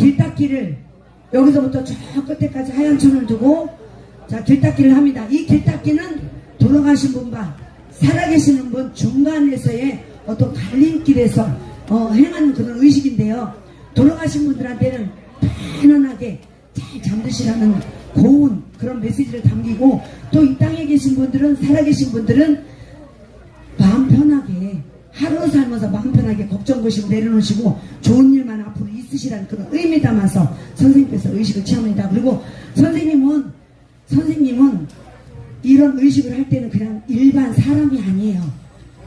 길닦기를 여기서부터 저 끝에까지 하얀 천을 두고 자 길닦기를 합니다. 이 길닦기는 돌아가신 분과 살아계시는 분 중간에서의 어떤 갈림길에서 어, 행하는 그런 의식인데요. 돌아가신 분들한테는 편안하게 잘 잠드시라는 고운 그런 메시지를 담기고 또 이 땅에 계신 분들은 살아계신 분들은 마음 편하게 하루 살면서 마음 편하게 걱정 거시고 내려놓으시고 좋은 일만 앞으로 있으시라는 그런 의미 담아서 선생님께서 의식을 취합니다. 그리고 선생님은 선생님은 이런 의식을 할 때는 그냥 일반 사람이 아니에요.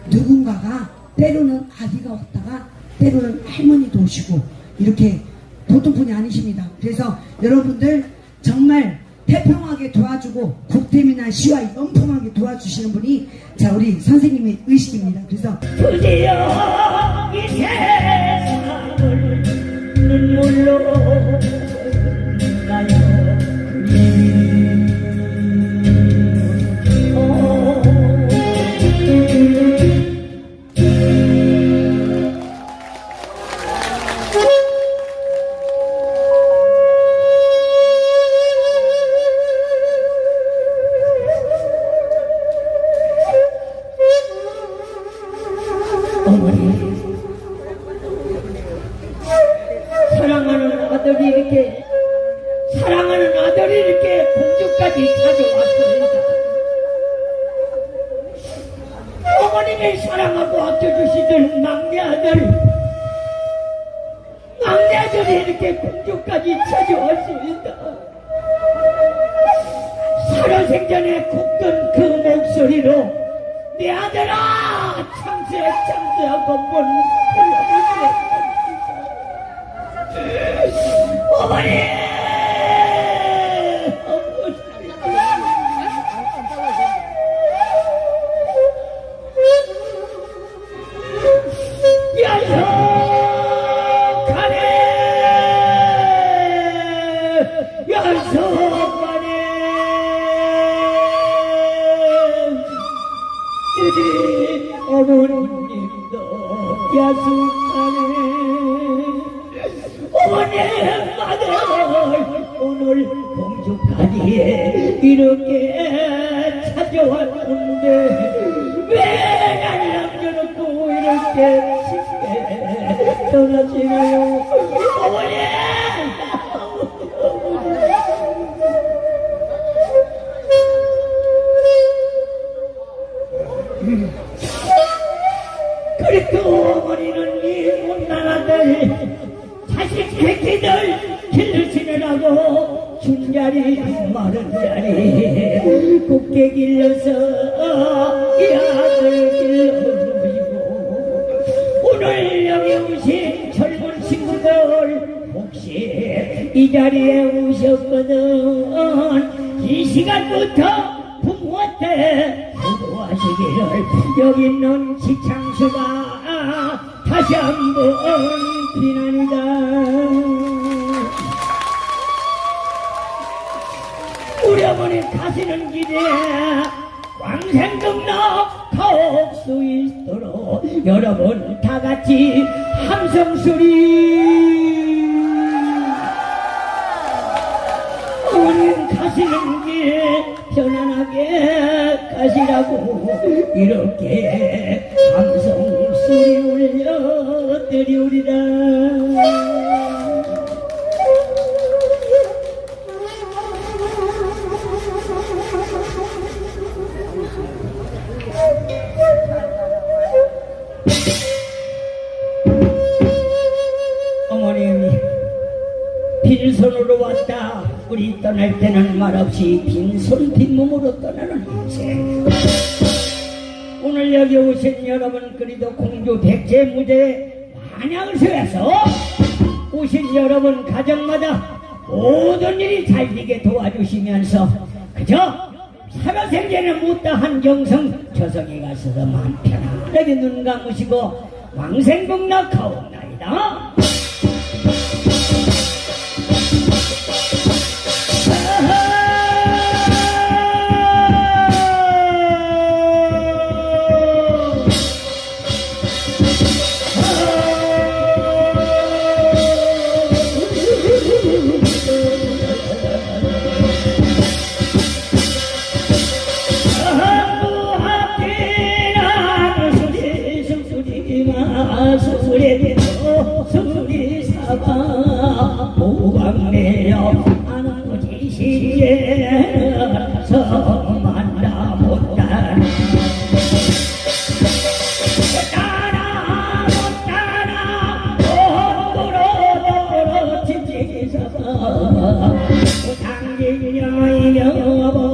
누군가가 때로는 아기가 왔다가 때로는 할머니도 오시고 이렇게 보통 분이 아니십니다. 그래서 여러분들 정말 태평하게 도와주고 국템이나 시와 영통하게 도와주시는 분이 자 우리 선생님의 의식입니다. 그래서 드디어 이 세상을 눈물 아껴주시던 막내 아들 막내 아들이 이렇게 공주까지 찾아왔습니다. 살아생전에 굽던 그 목소리로 내 아들아 참새 참새 한번 불러주세요 어머니 부모한테 수고하시기를 여기 있는 지창수가 다시 한번 비난이다. 우리 어머니 가시는 길에 왕생극락 가올 수 있도록 여러분 다 같이 함성소리 어머님 가시는 길에 편안하게 가시라고 이렇게 함성 소리 울려드리우리라. 어머님 빈손으로 왔다 우리 떠날 때는 말없이 빈손 빈몸으로 떠나는 인생. 오늘 여기 오신 여러분 그리도 공주 백제 무대 만약을 세워서 오신 여러분 가정마다 모든 일이 잘 되게 도와주시면서 그저 살아생전에 못다한 정성 저성에 가서도 마음 편안하게 눈 감으시고 왕생복락하옵나이다 당진여이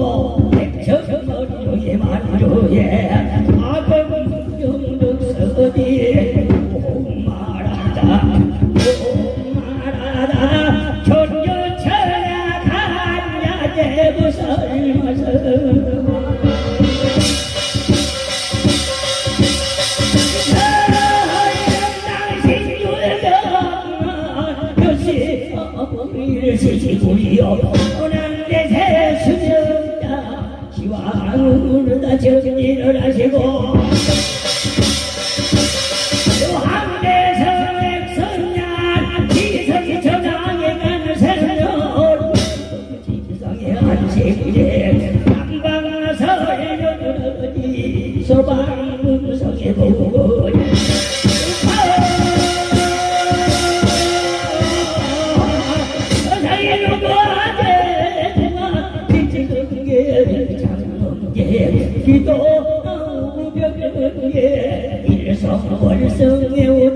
일성월성에 오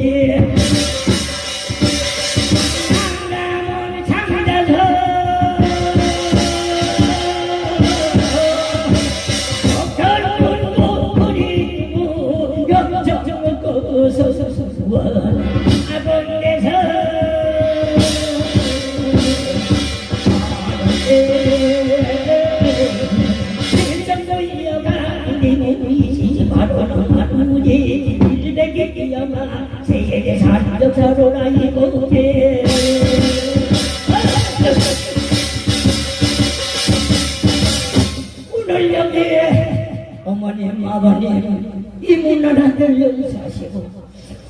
연사시고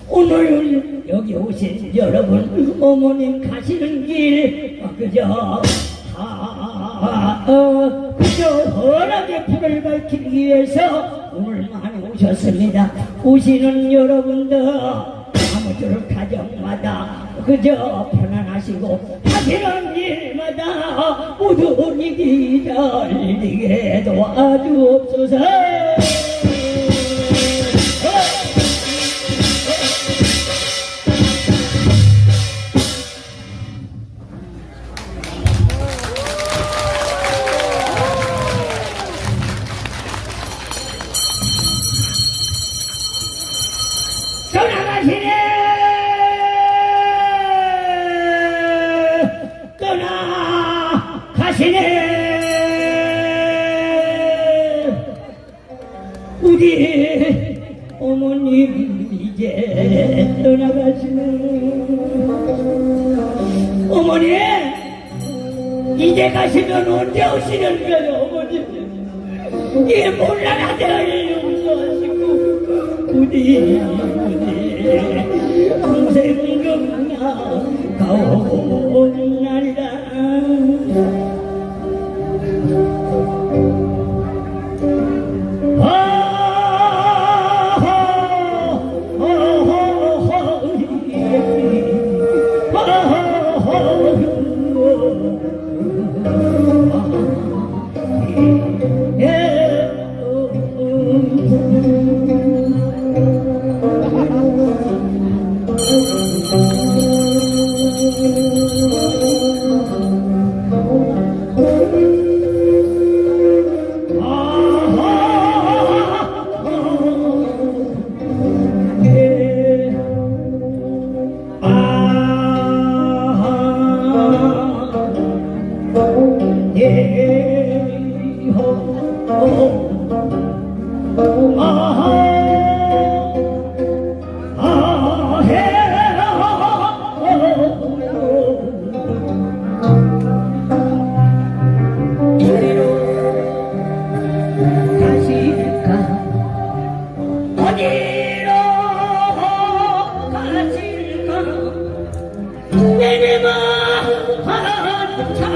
오늘 여기 오신 여러분 어머님 가시는 길 어, 그저 아, 어, 그저 허락의 불을 밝히기 위해서 오늘 많이 오셨습니다. 오시는 여러분들 아무쪼록 가정마다 그저 편안하시고 하시는 일마다 모두 이기 잘리게 도와주옵소서 우리 어머님 이제 떠나가시네. 어머니 이제 가시면 언제 오시는 거예요 어머니? 이 몰라가들 용서하시고 우리 평생 경야 가오 찾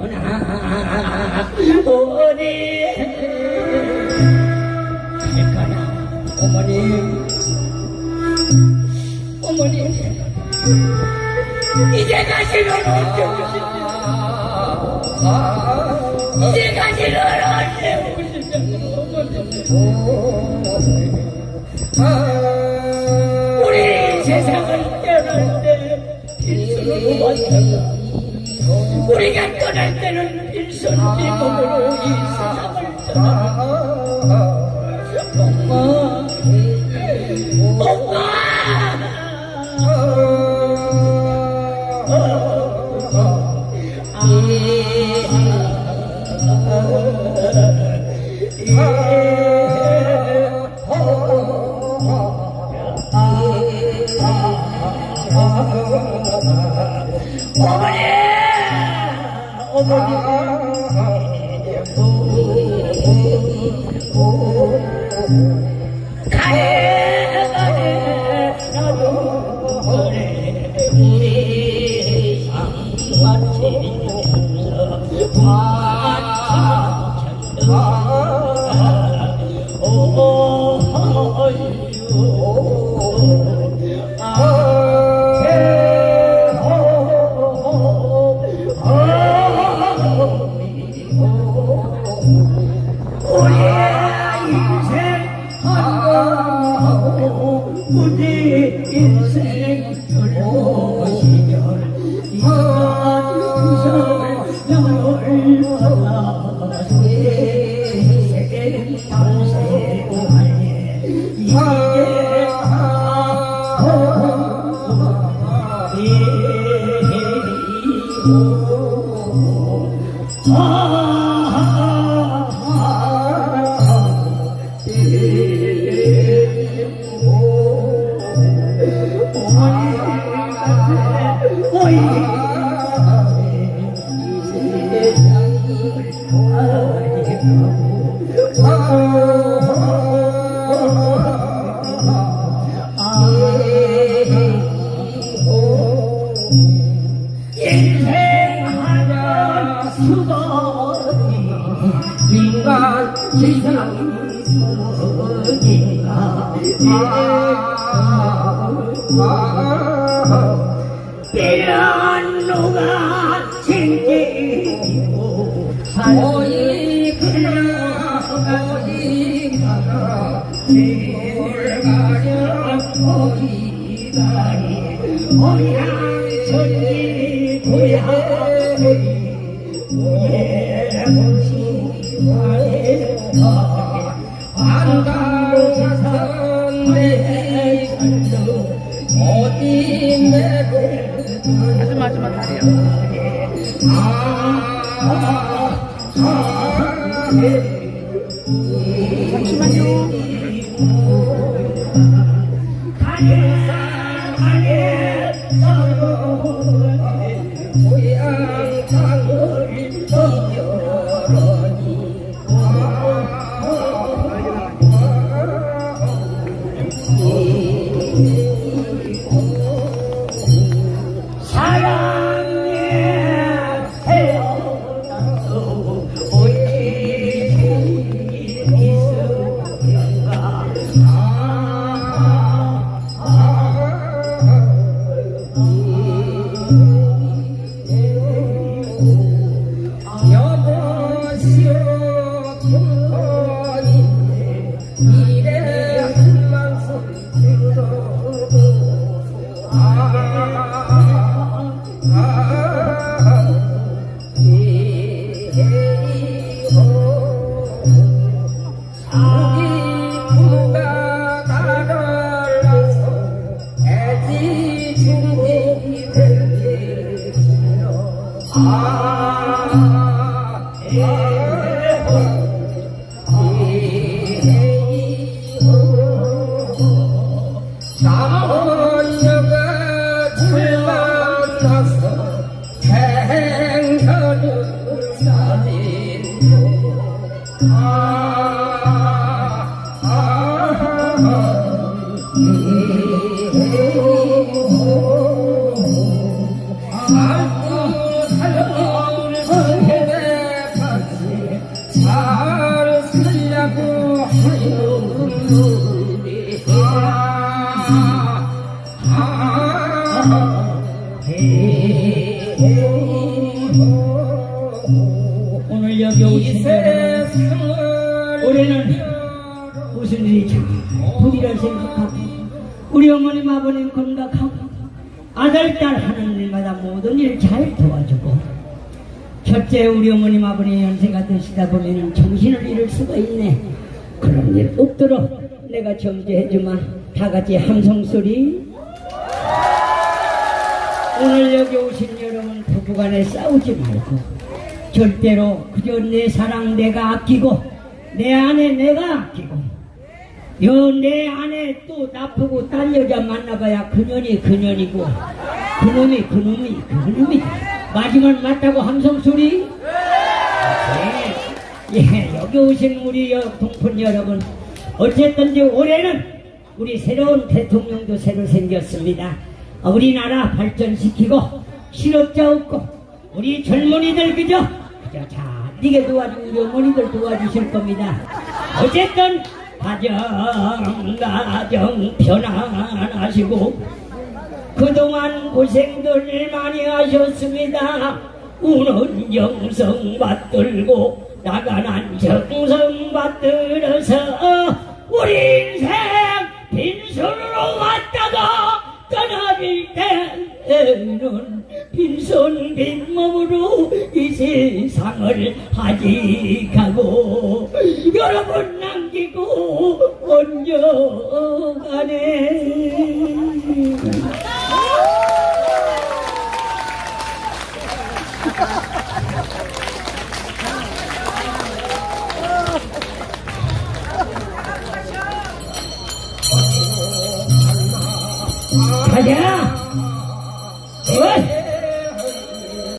갈거나 어디에 갈거나 어머님 어머님 이제 가시면 어쩌겠습니까 이제 가시면 어쩌겠습니까 우리 세상을 떠날 때 빌선으로 왔다가 우리가 떠날 때는 빌선 비몸으로 이 세상을 떠나 인생 인생 인 어이 가나 제일 내고 마지막 마지막 다리야. 남원여가 오늘 여기 오신 여러분 올해는 무슨 일이 참 부디를 생각하고 우리 어머님 아버님 건강하고 아들 딸 하는 일마다 모든 일 잘 도와주고 첫째 우리 어머님 아버님 연세가 드시다 보면은 정신을 잃을 수가 있네. 그런 일 없도록 내가 정지해주마. 다 같이 함성 소리. 오늘 여기 오신 여러분 부부간에 싸우지 말고 절대로 그저 내 사랑 내가 아끼고 내 아내 내가 아끼고 여내 아내 또 나쁘고 딴 여자 만나봐야 그년이 그년이고 그놈이 그놈이 그놈이 마지막 맞다고 함성 소리? 네. 예, 여기 오신 우리 여- 동포 여러분 어쨌든지 올해는 우리 새로운 대통령도 새로 생겼습니다. 아, 우리나라 발전시키고 실업자 없고 우리 젊은이들 그저 그저 잘 이게 도와주고 우리 어머니들 도와주실 겁니다. 어쨌든 가정 가정 편안하시고 그동안 고생들 많이 하셨습니다. 우는 영성 받들고 나가난 정성 받들어서 우리 인생 빈손으로 왔다가 떠나릴 때는 빈손 빈몸으로 이 세상을 하직하고 여러분 남기고 먼저